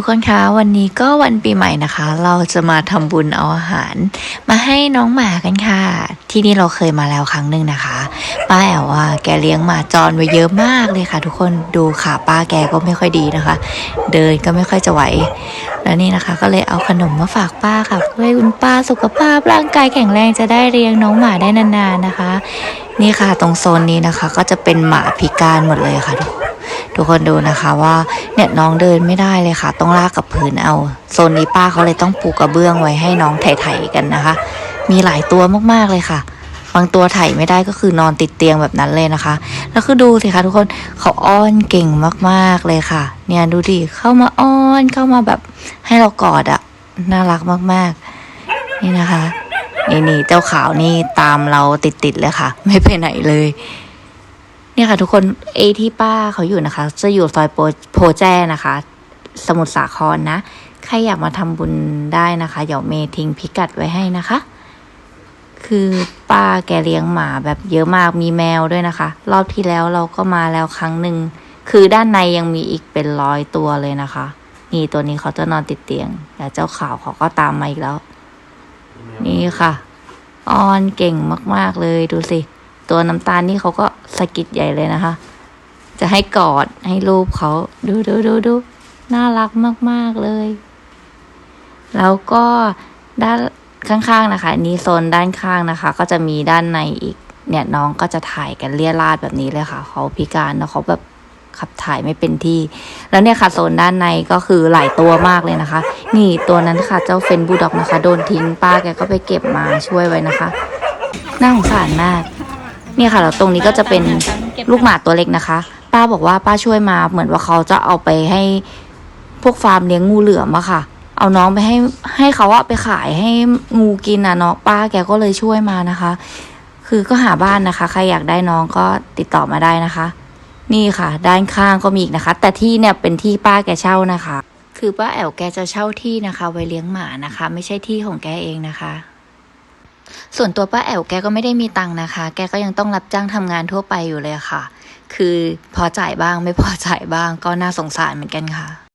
ทุกคนคะวันนี้ก็วันปีใหม่นะคะ เราจะมาทำบุญเอาอาหาร มาให้น้องหมากันค่ะ ที่นี่เราเคยมาแล้วครั้งหนึ่งนะคะ ป้าแอวว่าแกเลี้ยงหมาจรไว้เยอะมากเลยค่ะ ทุกคนดูขาป้าแกก็ไม่ค่อยดีนะคะ เดินก็ไม่ค่อยจะไหวแล้วนี่นะคะ ก็เลยเอาขนมมาฝากป้าค่ะเพื่อให้คุณป้าสุขภาพร่างกายแข็งแรงจะได้เลี้ยงน้องหมาได้นานๆนะคะ นี่ค่ะตรงโซนนี้นะคะ ก็จะเป็นหมาพิการหมดเลยค่ะทุกคน ทุกคนดูนะคะว่าเนี่ยน้องเดินไม่ได้เลยค่ะ ต้องลากกับพื้นเอาโซนนี้ป้าเขาเลยต้องปูกระเบื้องไว้ให้น้องไถ่ๆกันนะคะ มีหลายตัวมากๆเลยค่ะบางตัวไถ่ไม่ได้ก็คือนอนติดเตียงแบบนั้นเลยนะคะ แล้วคือดูสิคะทุกคนเขาอ้อนเก่งมากๆเลยค่ะ เนี่ยดูดิเข้ามาอ้อนเข้ามาแบบให้เรากอดอะน่ารักมากๆ นี่นะคะนี่นี่เจ้าขาวนี่ตามเราติดๆเลยค่ะ ไม่ไปไหนเลย เนี่ยค่ะทุกคนเอที่ป้าเขาอยู่นะคะ จะอยู่ซอยโปโพแจ้นะคะ สมุทรสาครนะ ใครอยากมาทำบุญได้นะคะ เดี๋ยวเมย์ทิ้งพิกัดไว้ให้นะคะ คือป้าแกเลี้ยงหมาแบบเยอะมากมีแมวด้วยนะคะ รอบที่แล้วเราก็มาแล้วครั้งหนึ่งคือด้านในยังมีอีกเป็นร้อยตัวเลยนะคะ นี่ตัวนี้เขาจะนอนติดเตียงแต่เจ้าขาวเขาก็ตามมาอีกแล้ว นี่ค่ะอ้อนเก่งมาก ๆเลยดูสิ ตัวน้ำตาลนี่เขาก็สะกิดใหญ่เลยนะคะ จะให้กอดให้รูปเขาดูดูดูดูน่ารักมาก ๆ เลย แล้วก็ด้านข้างๆนะคะอันนี้โซนด้านข้างนะคะ ก็จะมีด้านในอีก เนี่ยน้องก็จะถ่ายกันเลี่ยราดแบบนี้เลยค่ะ เขาพิการแล้วเขาแบบขับถ่ายไม่เป็นที่ แล้วเนี่ยค่ะโซนด้านในก็คือหลายตัวมากเลยนะคะ นี่ตัวนั้นค่ะเจ้าเฟนบูด็อกนะคะ โดนทิ้งป้าแกก็ไปเก็บมาช่วยไว้นะคะ น่าสงสารมาก เนี่ยค่ะแล้วตรงนี้ก็จะเป็นลูกหมาตัวเล็กนะคะ ป้าบอกว่าป้าช่วยมาเหมือนว่าเขาจะเอาไปให้พวกฟาร์มเลี้ยงงูเหลือมอะค่ะ เอาน้องไปให้ให้เขาอะไปขายให้งูกินอะน้องป้าแกก็เลยช่วยมานะคะ คือก็หาบ้านนะคะ ใครอยากได้น้องก็ติดต่อมาได้นะคะ นี่ค่ะ ด้านข้างก็มีอีกนะคะ แต่ที่เนี่ยเป็นที่ป้าแกเช่านะคะ คือป้าแอวแกจะเช่าที่นะคะ ไว้เลี้ยงหมานะคะ ไม่ใช่ที่ของแกเองนะคะ ส่วนตัวป้าแอวแกก็ไม่ได้มีตังค์นะคะ แกก็ยังต้องรับจ้างทำงานทั่วไปอยู่เลยค่ะ คือพอจ่ายบ้างไม่พอจ่ายบ้างก็น่าสงสารเหมือนกันค่ะ